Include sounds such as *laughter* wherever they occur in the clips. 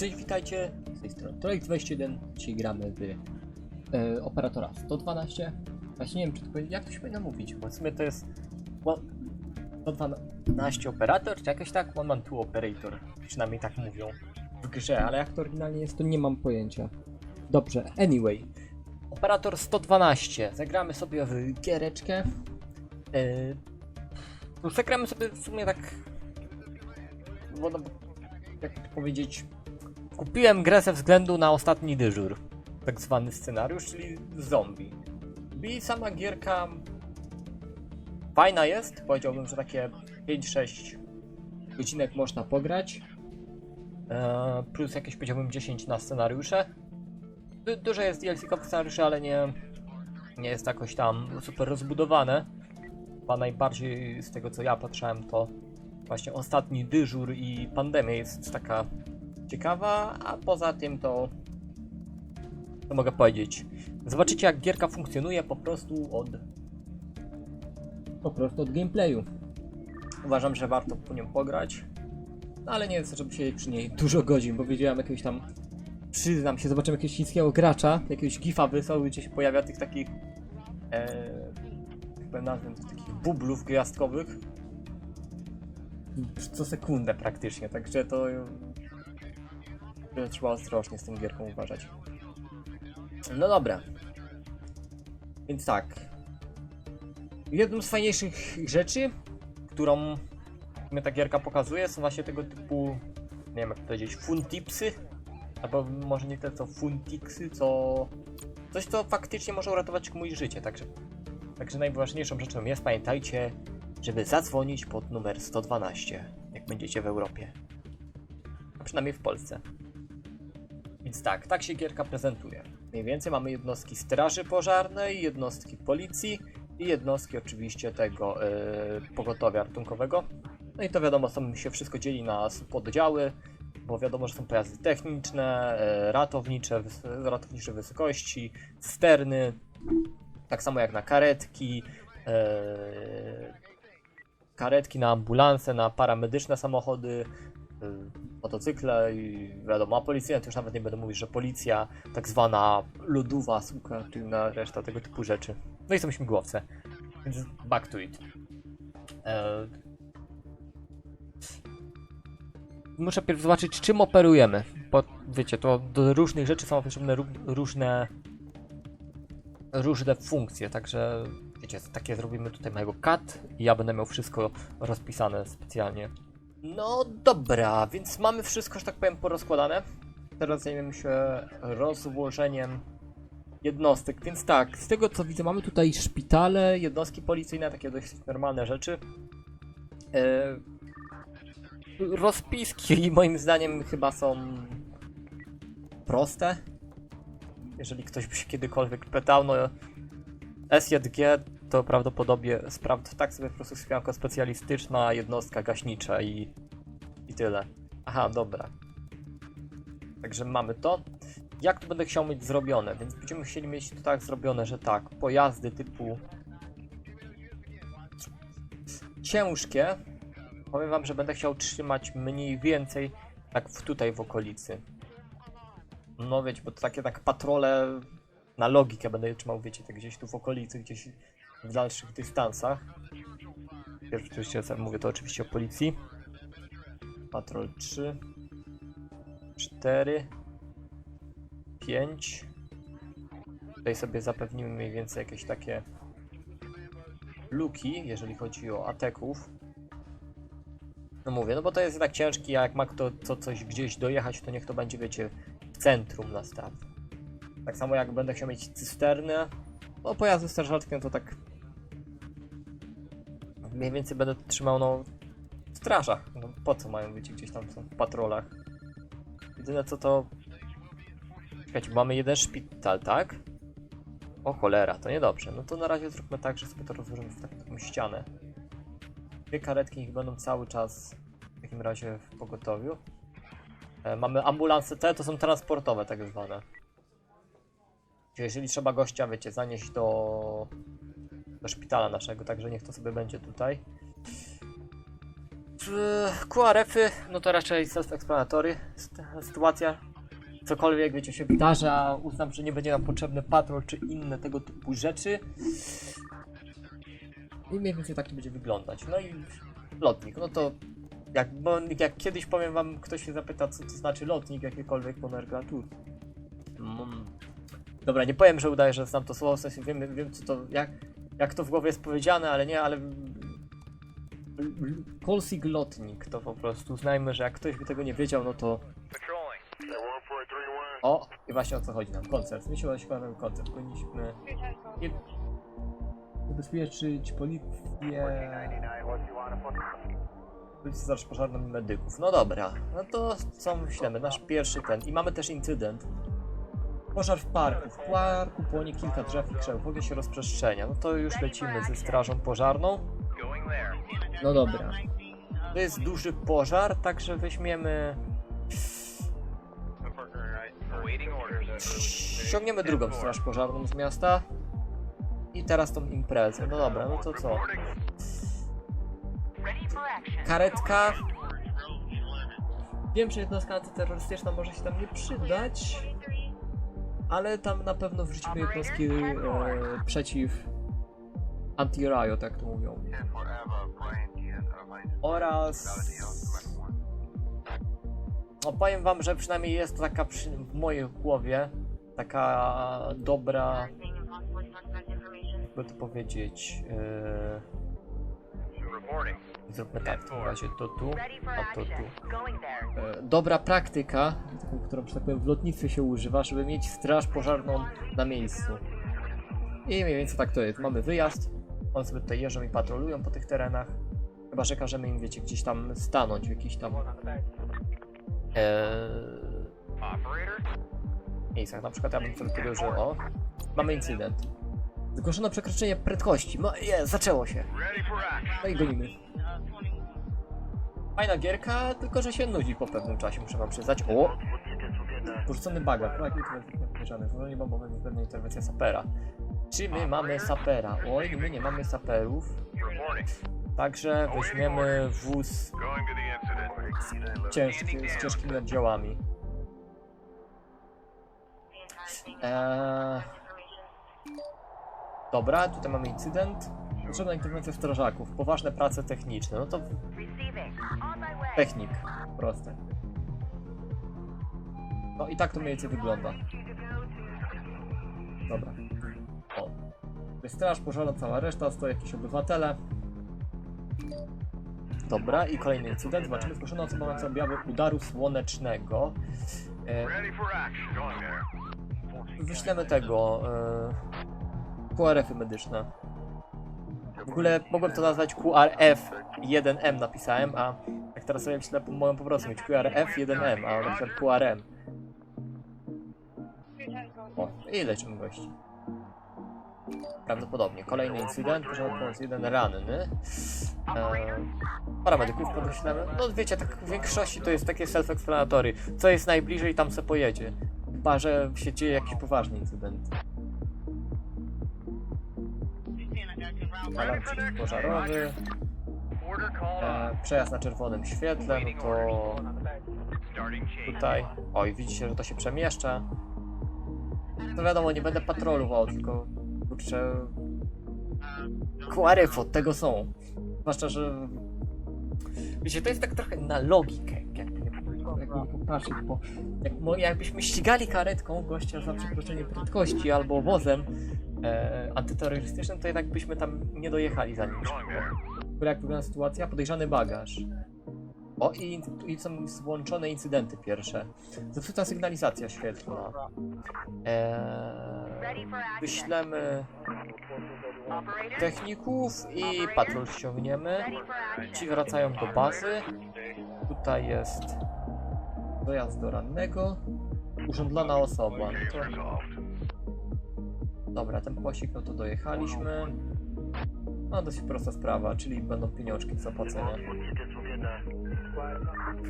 Cześć, witajcie. Z tej strony Troix21. Dzisiaj gramy w e, operatora 112. Właśnie nie wiem, czy to, jak to się powinno mówić, bo w sumie to jest one- 112 operator, czy jakoś tak? One man two operator. Przynajmniej tak mówią w grze, ale jak to oryginalnie jest, to nie mam pojęcia. Dobrze, anyway. Operator 112. Zagramy sobie w giereczkę. E, no, zagramy sobie w sumie tak... No, no, jak to powiedzieć... Kupiłem grę ze względu na ostatni dyżur. Tak zwany scenariusz, czyli zombie. I sama gierka fajna jest. Powiedziałbym, że takie 5-6 godzinek można pograć. Eee, plus jakieś powiedziałbym 10 na scenariusze. Du dużo jest DLC-kowych scenariuszy, ale nie, nie jest jakoś tam super rozbudowane. Chyba najbardziej z tego co ja patrzałem to właśnie ostatni dyżur i pandemia jest taka ciekawa, a poza tym to co mogę powiedzieć. Zobaczycie jak gierka funkcjonuje po prostu od po prostu od gameplayu. Uważam, że warto po nią pograć. No ale nie jest, żeby się przy niej dużo godzin, bo wiedziałem jakiegoś tam przyznam się, zobaczyłem jakiegoś chińskiego gracza, jakiegoś gifa wysłał, gdzie się pojawia tych takich e, chyba nazwę tych takich bublów gwiazdkowych co sekundę praktycznie, także to trzeba ostrożnie z tą gierką uważać. No dobra. Więc tak. Jedną z fajniejszych rzeczy, którą mnie ta gierka pokazuje, są właśnie tego typu, nie wiem jak to powiedzieć, funtipsy. Albo może nie te co funtixy, co... Coś, co faktycznie może uratować komuś życie, także... Także najważniejszą rzeczą jest, pamiętajcie, żeby zadzwonić pod numer 112, jak będziecie w Europie. A przynajmniej w Polsce. Więc tak, tak się gierka prezentuje. Mniej więcej mamy jednostki straży pożarnej, jednostki policji i jednostki oczywiście tego yy, pogotowia ratunkowego. No i to wiadomo, są się wszystko dzieli na poddziały, bo wiadomo, że są pojazdy techniczne, yy, ratownicze, ratownicze wysokości, sterny, tak samo jak na karetki, yy, karetki na ambulanse, na paramedyczne samochody, motocykle i wiadomo, a policjanty już nawet nie będę mówić, że policja, tak zwana lodowa suka, czy na reszta tego typu rzeczy. No i są śmigłowce. Więc back to it. E... Muszę pierw zobaczyć, czym operujemy. Bo wiecie, to do różnych rzeczy są potrzebne ró- różne różne funkcje, także wiecie, takie zrobimy tutaj mojego cut i ja będę miał wszystko rozpisane specjalnie. No dobra, więc mamy wszystko, że tak powiem, porozkładane. Teraz zajmiemy się rozłożeniem jednostek, więc tak, z tego co widzę, mamy tutaj szpitale, jednostki policyjne, takie dość normalne rzeczy. E, rozpiski moim zdaniem chyba są proste. Jeżeli ktoś by się kiedykolwiek pytał, no SJG to prawdopodobnie sprawdź tak sobie po prostu jako specjalistyczna jednostka gaśnicza i, i tyle. Aha, dobra. Także mamy to. Jak to będę chciał mieć zrobione? Więc będziemy chcieli mieć to tak zrobione, że tak, pojazdy typu ciężkie. Powiem wam, że będę chciał trzymać mniej więcej tak w, tutaj w okolicy. No wiecie, bo to takie tak patrole na logikę będę trzymał, wiecie, tak gdzieś tu w okolicy, gdzieś w dalszych dystansach. Pierwszy oczywiście, mówię to oczywiście o policji. Patrol 3, 4, 5. Tutaj sobie zapewnimy mniej więcej jakieś takie luki, jeżeli chodzi o ateków. No mówię, no bo to jest tak ciężki, a jak ma kto co coś gdzieś dojechać, to niech to będzie, wiecie, w centrum na start. Tak samo jak będę chciał mieć cysternę, no pojazdy strażackie, no to tak mniej więcej będę trzymał no w strażach. No, po co mają być gdzieś tam w patrolach? Jedyne co to... Czekajcie, mamy jeden szpital, tak? O cholera, to niedobrze. No to na razie zróbmy tak, że sobie to rozłożymy w tak- taką ścianę. Dwie karetki niech będą cały czas w takim razie w pogotowiu. E, mamy ambulanse te, to są transportowe tak zwane. Czyli Jeżeli trzeba gościa, wiecie, zanieść do, do szpitala naszego, także niech to sobie będzie tutaj. QRF-y, no to raczej self-explanatory sytu- sytuacja. Cokolwiek, wiecie, się wydarza, uznam, że nie będzie nam potrzebny patrol czy inne tego typu rzeczy. I mniej więcej tak to będzie wyglądać. No i lotnik, no to jak, bo jak kiedyś powiem wam, ktoś się zapyta, co to znaczy lotnik, jakiekolwiek nomenklatur. Mm. Dobra, nie powiem, że udaję, że znam to słowo, w sensie wiem, wiem co to, jak, jak to w głowie jest powiedziane, ale nie, ale... Kolsig lotnik to po prostu, znajmy, że jak ktoś by tego nie wiedział, no to... O, i właśnie o co chodzi nam, koncert. My się oświadczamy koncert, powinniśmy nie- zabezpieczyć policję... Policję straż pożarną medyków. No dobra, no to co myślimy, nasz pierwszy ten. I mamy też incydent. Pożar w parku. W parku płonie kilka drzew i krzew. Ogień się rozprzestrzenia. No to już lecimy ze strażą pożarną. No dobra. To jest duży pożar, także weźmiemy... Ściągniemy drugą straż pożarną z miasta. I teraz tą imprezę. No dobra, no to co? Karetka. Wiem, że jednostka antyterrorystyczna może się tam nie przydać, ale tam na pewno wrzucimy jednostki e, przeciw anti-riot, jak to mówią. Oraz... No powiem wam, że przynajmniej jest taka przy, w mojej głowie taka dobra, jakby to powiedzieć, e, zróbmy tak, w razie to tu, a to tu. E, dobra praktyka, którą, że tak powiem, w lotnictwie się używa, żeby mieć straż pożarną na miejscu. I mniej więcej tak to jest. Mamy wyjazd, oni sobie tutaj jeżdżą i patrolują po tych terenach. Chyba, że każemy im, wiecie, gdzieś tam stanąć w jakichś tam e, miejscach. Na przykład ja bym sobie powiedział, że o, mamy incydent. Zgłoszono przekroczenie prędkości. No, je, zaczęło się. No i gonimy. Fajna gierka, tylko że się nudzi po pewnym czasie, muszę wam przyznać. O! Porzucony bagaż, brak interwencyjny Zwolnienie bombowe, niezbędna interwencja sapera. Czy my mamy sapera? Oj, my nie mamy saperów. Także weźmiemy wóz ciężki, z ciężkimi oddziałami. Eee... Dobra, tutaj mamy incydent. Potrzebna interwencja strażaków. Poważne prace techniczne. No to technik. Proste. No i tak to mniej więcej wygląda. Dobra. O. To jest straż pożarna, cała reszta, stoją jakieś obywatele. Dobra, i kolejny incydent. Zobaczymy zgłoszono osoba mająca objawy udaru słonecznego. E, wyślemy tego. E, QRF-y medyczne. W ogóle mogłem to nazwać QRF 1M napisałem, a jak teraz sobie myślę, mogłem po prostu mieć QRF 1M, a na przykład QRM. O, i lecimy gości. Prawdopodobnie. Kolejny incydent, proszę pomoc jeden ranny. Eee, paramedyków podeślemy. No wiecie, tak w większości to jest takie self-explanatory. Co jest najbliżej, tam se pojedzie. Chyba, że się dzieje jakiś poważny incydent. Alarm przeciwpożarowy. E, przejazd na czerwonym świetle, no to tutaj. Oj, widzicie, że to się przemieszcza. No wiadomo, nie będę patrolował, tylko kurczę. QRF od tego są. Zwłaszcza, że. Wiecie, to jest tak trochę na logikę, nie popatrzeć, bo jak, jakbyśmy ścigali karetką gościa za przekroczenie prędkości albo wozem e, antyterrorystycznym, to jednak byśmy tam nie dojechali za nim. Jak wygląda sytuacja? Podejrzany bagaż. O, i, i są włączone incydenty pierwsze. Zepsuta sygnalizacja świetlna. Eee, wyślemy techników i patrol ściągniemy. Ci wracają do bazy. Tutaj jest dojazd do rannego. Urządlona osoba. No to... Dobra, ten posik, no to dojechaliśmy. No dosyć prosta sprawa, czyli będą pieniążki do zapłacenia.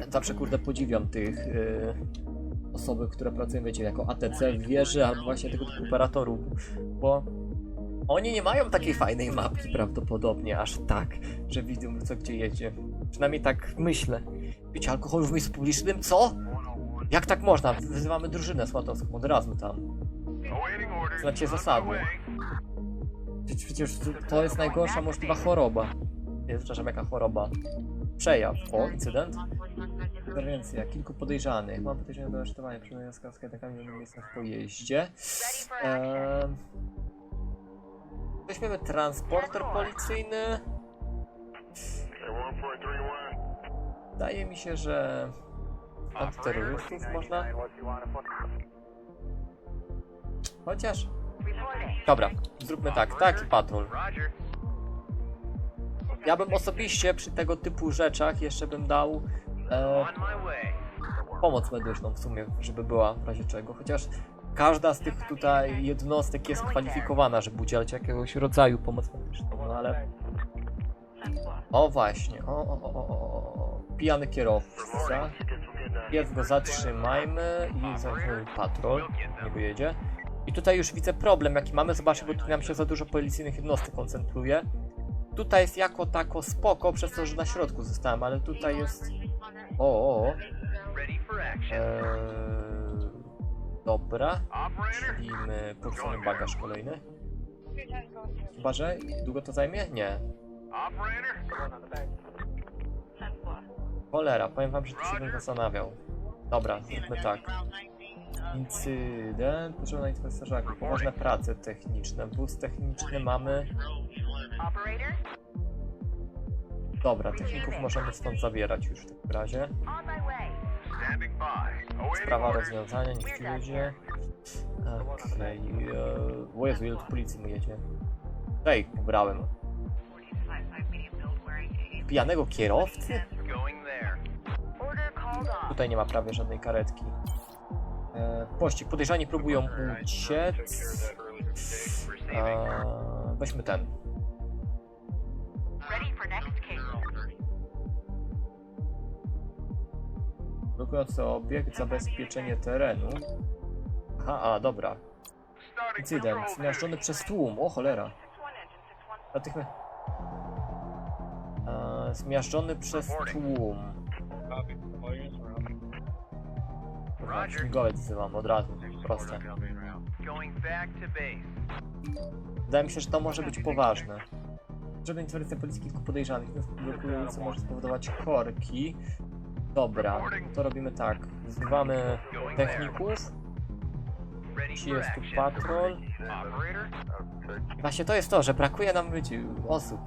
Zawsze kurde podziwiam tych y, osoby, które pracują, wiecie, jako ATC w wieży, albo właśnie tego typu operatorów, bo oni nie mają takiej fajnej mapki prawdopodobnie, aż tak, że widzą co gdzie jedzie. Przynajmniej tak myślę. Picie alkoholu w miejscu publicznym? Co? Jak tak można? Wyzywamy drużynę swatowską od razu tam. Znacie zasady. Przecież, to- jest najgorsza możliwa choroba. Nie, przepraszam, jaka choroba? Przejaw. O, incydent. Interwencja. Kilku podejrzanych. Mam podejrzenie do aresztowania. Przyjmuję z kaskadekami na miejscach w pojeździe. Eee... Weźmiemy transporter policyjny. Wydaje mi się, że antyterrorystów można. Chociaż. Dobra, zróbmy tak, taki patrol. Ja bym osobiście przy tego typu rzeczach jeszcze bym dał e, pomoc medyczną w sumie, żeby była w razie czego. Chociaż każda z tych tutaj jednostek jest kwalifikowana, żeby udzielać jakiegoś rodzaju pomocy medyczną, no ale. O właśnie, o, o, o, o, o, o. pijany kierowca. Pierw go zatrzymajmy i zamknął patrol, nie wyjedzie. I tutaj już widzę problem, jaki mamy. Zobaczcie, bo tu nam się za dużo policyjnych jednostek koncentruje. Tutaj jest jako tako spoko, przez to, że na środku zostałem, ale tutaj jest... O, o, o. Eee, dobra. Czyli poruszymy bagaż kolejny. Chyba, że długo to zajmie? Nie. Cholera, powiem wam, że tu się bym zastanawiał. Dobra, zróbmy tak. Incydent, potrzebna inspektorza, poważne prace techniczne, wóz techniczny mamy. Dobra, techników możemy stąd zabierać już w takim razie. Sprawa rozwiązania, niech ci ludzie. Okej, okay. o Jezu, ile tu policji mu jedzie. Ej, ubrałem. Pijanego kierowcy? Tutaj nie ma prawie żadnej karetki. E, pościg. Podejrzani próbują uciec. E, weźmy ten. Blokujący obiekt, zabezpieczenie terenu. Aha, a, dobra. Incydent. Zmiażdżony przez tłum. O cholera. Natychmiast. E, zmiażdżony przez tłum. Śmigłowiec wzywam od razu. Proste. Wydaje mi się, że to może być poważne. Żeby interwencja policji kilku podejrzanych blokujący może spowodować korki. Dobra, to robimy tak. Wzywamy techników. Jeśli jest tu patrol. Właśnie to jest to, że brakuje nam ludzi, osób.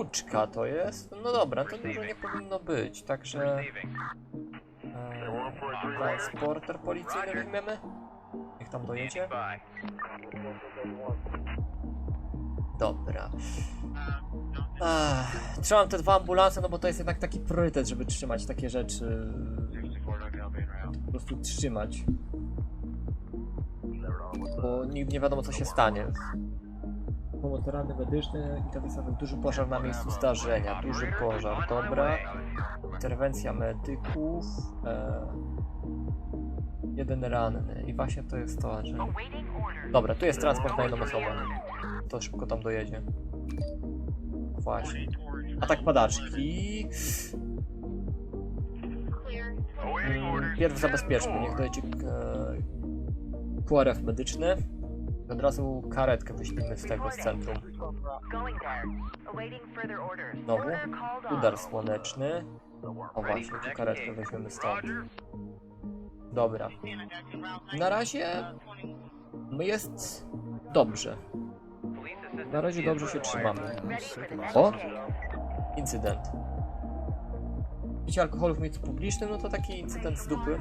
Stłuczka to jest? No dobra, to dużo nie powinno być, także... E, transporter policyjny weźmiemy? Niech tam dojedzie. Dobra. Ach, trzymam te dwa ambulanse, no bo to jest jednak taki priorytet, żeby trzymać takie rzeczy. Po prostu trzymać. Bo nigdy nie wiadomo co się stanie. Pomoc rany medyczne, interwencja duży pożar na miejscu zdarzenia. Duży pożar, dobra. Interwencja medyków. E, jeden ranny. I właśnie to jest to, że... Dobra, tu jest transport na jedną osobę. To szybko tam dojedzie. Właśnie. Atak padaczki. Mm, Pierw zabezpieczmy, niech dojedzie e, QRF medyczny. Od razu karetkę wyślimy z tego z centrum. Znowu. Udar słoneczny. O właśnie, tu karetkę weźmiemy stąd. Dobra. Na razie jest dobrze. Na razie dobrze się trzymamy. O! Incydent. Picie alkoholu w miejscu publicznym, no to taki incydent z dupy.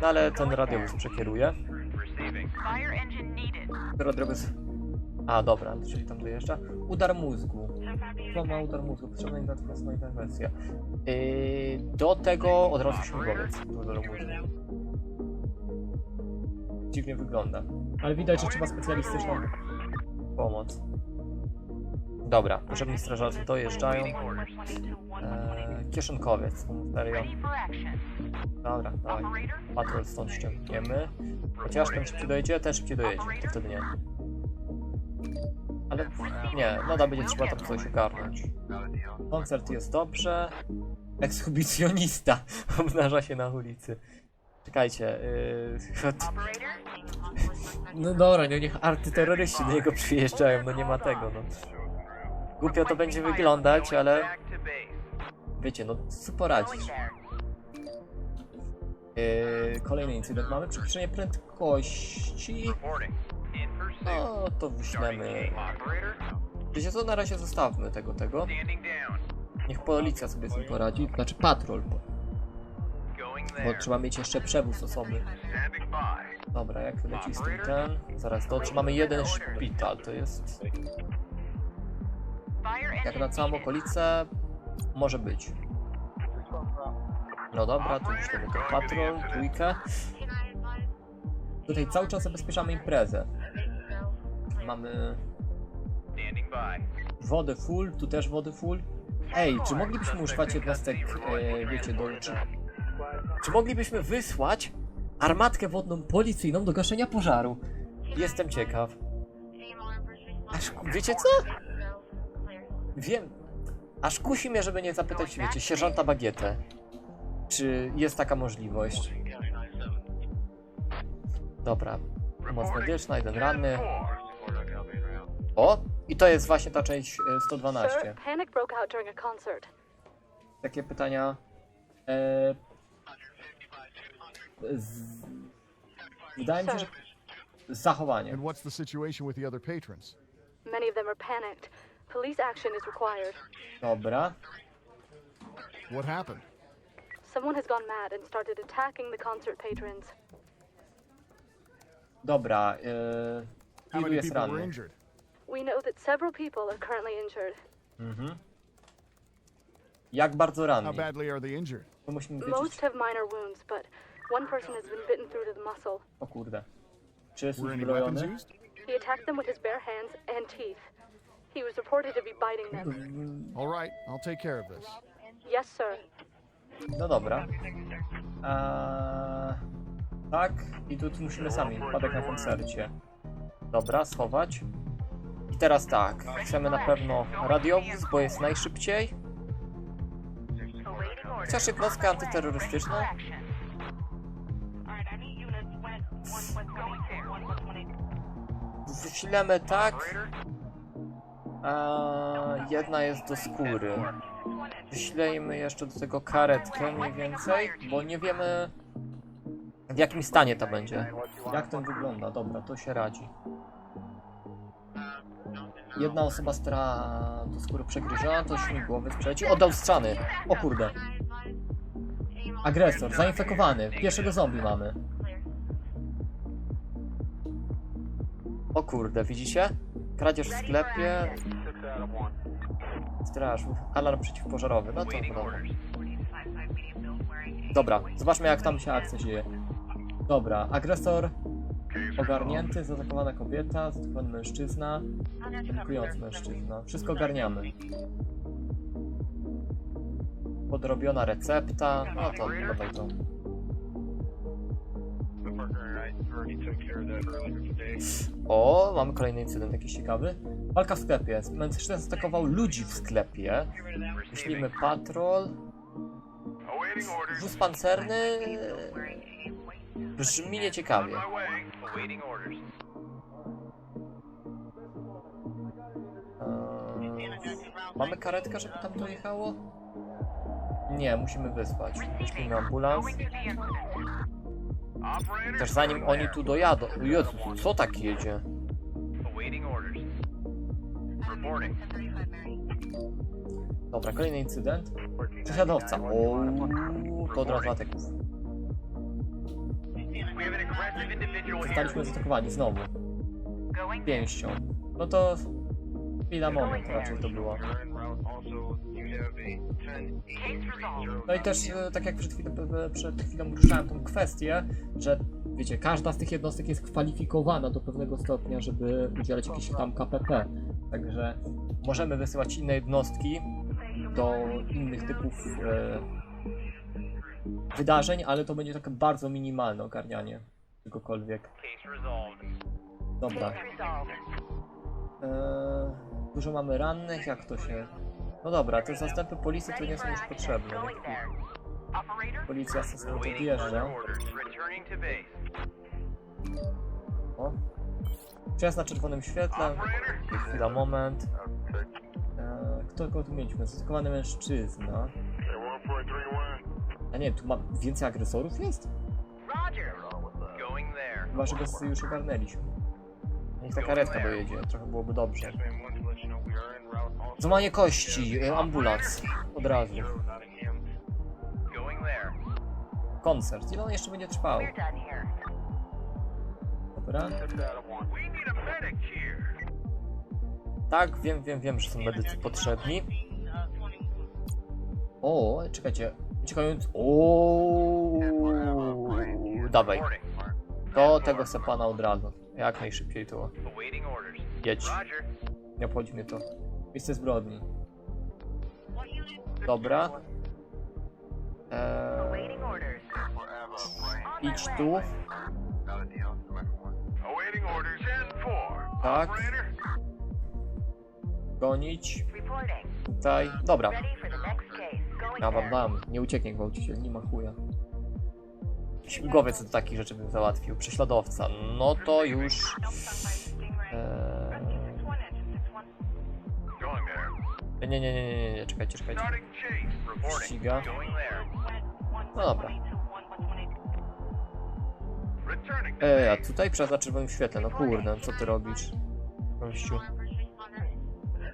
No ale ten radiowóz przekieruje. Radiowóz... A, dobra, czyli tam dojeżdża. Udar mózgu. Kto ma udar mózgu? Potrzebna natychmiastowa interwencja. Yy, do tego od razu śmigłowiec do udaru mózgu. Dziwnie wygląda. Ale widać, że trzeba specjalistyczną pomoc. Dobra, potrzebni strażacy dojeżdżają. Eee, kieszonkowiec, serio. Dobra, dawaj. Patrol stąd ściągniemy. Chociaż ten szybciej dojedzie, ten szybciej dojedzie. To wtedy nie. Ale nie, nadal będzie trzeba tam coś ogarnąć. Koncert jest dobrze. Ekshibicjonista *laughs* obnaża się na ulicy. Czekajcie, yy, *laughs* No dobra, niech artyterroryści do niego przyjeżdżają, no nie ma tego, no. Głupio to będzie wyglądać, ale wiecie, no co poradzić. Yy, kolejny incydent mamy, przekroczenie prędkości. No, to wyślemy. Wiecie co, na razie zostawmy tego, tego. Niech policja sobie z tym poradzi, znaczy patrol, bo, bo trzeba mieć jeszcze przewóz osoby. Dobra, jak leci z tym ten? Zaraz to, czy mamy jeden szpital, to jest... Jak na całą okolicę, może być. No dobra, tu już ten patrol, trójkę. Tutaj cały czas zabezpieczamy imprezę. Mamy wodę full, tu też wodę full. Ej, czy moglibyśmy używać jednostek, e, wiecie, do... Czy, czy moglibyśmy wysłać armatkę wodną policyjną do gaszenia pożaru? Jestem ciekaw. Aż, wiecie co? Wiem. Aż kusi mnie, żeby nie zapytać, wiecie, sierżanta Bagietę. Czy jest taka możliwość? Dobra. Moc medyczna, jeden ranny. O! I to jest właśnie ta część e, Sir, 112. panic broke out during a concert. Takie pytania. E, z, wydaje mi się, że zachowanie. And what's the situation with the other patrons? Many of them are panicked. Police action is required. Dobra. What happened? Someone has gone mad and started attacking the concert patrons. Dobra. How ilu many jest people were ranny? injured? We know that several people are currently injured. Mhm. Jak bardzo How ranny? badly are they injured? To musimy Most have minor wounds, but one person has been bitten through to the muscle. O kurde. Czy jest Were any weapons uzbrojony? used? He attacked them with his bare hands and teeth. He was reported to be biting them. All right, I'll take care of this. Yes, sir. No dobra. Eee, tak, i tu, musimy sami. Wypadek na koncercie. Dobra, schować. I teraz tak, chcemy na pewno radiowóz, bo jest najszybciej. Chociaż jednostka antyterrorystyczna. Wyślemy tak. A jedna jest do skóry. Wyślejmy jeszcze do tego karetkę mniej więcej, bo nie wiemy w jakim stanie to będzie. Jak ten wygląda? Dobra, to się radzi. Jedna osoba stara do skóry przegryziona, to śmigłowiec przeleci. Oddał strzany. O kurde. Agresor, zainfekowany. Pierwszego zombie mamy. O kurde, widzicie? Kradzież w sklepie. Straż, alarm przeciwpożarowy. No to dobra. Dobra, zobaczmy jak tam się akcja dzieje. Dobra, agresor ogarnięty, zaatakowana kobieta, zaatakowany mężczyzna, atakujący mężczyzna. Wszystko ogarniamy. Podrobiona recepta. No to dawaj to. O, mamy kolejny incydent jakiś ciekawy. Walka w sklepie. Mężczyzna zaatakował ludzi w sklepie. Myślimy patrol. Wóz pancerny. Brzmi nieciekawie. Eee, mamy karetkę, żeby tam dojechało? Nie, musimy wysłać. Myślimy ambulans. Też zanim oni tu dojadą. Jezu, co tak jedzie? Dobra, kolejny incydent. Prześladowca. O, to od razu ataków. Zostaliśmy zaatakowani znowu. Pięścią. No to... Chwila moment raczej to było. No i też, e, tak jak przed chwilą, e, przed chwilą ruszałem tą kwestię, że wiecie, każda z tych jednostek jest kwalifikowana do pewnego stopnia, żeby udzielać jakichś tam KPP. Także możemy wysyłać inne jednostki do innych typów e, wydarzeń, ale to będzie takie bardzo minimalne ogarnianie czegokolwiek. Dobra. Eee, dużo mamy rannych, jak to się... No dobra, te zastępy policji to nie są już potrzebne. Policja sobie to wjeżdża. O. Przejazd na czerwonym świetle. Chwila, moment. Eee, kto go tu mieliśmy? Zaskowany mężczyzna. A nie, tu ma więcej agresorów jest? Chyba, że go już ogarnęliśmy. Niech ta karetka dojedzie, trochę byłoby dobrze. Złamanie kości, e, ambulans. Od razu. Koncert. Ile on jeszcze będzie trwał? Dobra. Tak, wiem, wiem, wiem, że są medycy potrzebni. O, czekajcie. Czekając. O, dawaj. Do tego se pana od razu. Jak najszybciej to. Jedź. Nie obchodzi mnie to. Miejsce zbrodni. Dobra. Eee, idź tu. Awaiting orders. 10-4. Tak. Gonić. Tutaj. Dobra. Ja wam dam. Nie ucieknie gwałciciel, nie ma chuja. Śmigłowiec do takich rzeczy bym załatwił. Prześladowca. No to już... nie, nie, nie, nie, nie, czekajcie, czekajcie. Ściga. No dobra. Ej, a tutaj przez na czerwonym świetle, no kurde, co ty robisz? Gościu.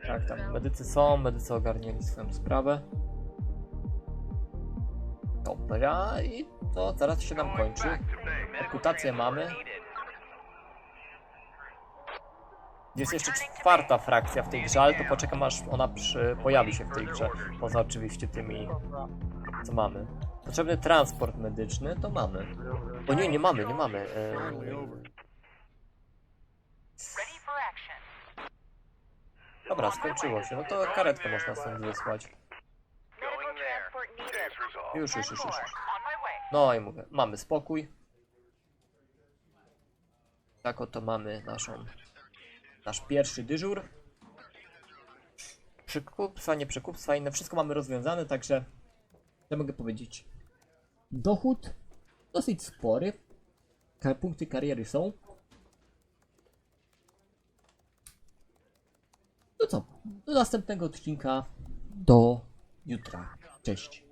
Tak, tam medycy są, medycy ogarnieli swoją sprawę. Dobra, i to zaraz się nam kończy. Reputację mamy. needed. Jest jeszcze czwarta frakcja w tej grze, ale to poczekam aż ona przy, pojawi się w tej grze. Poza oczywiście tymi, co mamy. Potrzebny transport medyczny, to mamy. O nie, nie mamy, nie mamy. E, dobra, skończyło się. No to karetkę można stąd wysłać. Już, już, już. już. No i mówię, mamy spokój. Tak oto mamy naszą, nasz pierwszy dyżur. Przekupstwa, nie przekupstwa, inne, wszystko mamy rozwiązane, także co mogę powiedzieć? Dochód dosyć spory. Punkty kariery są. No co, do następnego odcinka, do jutra. Cześć.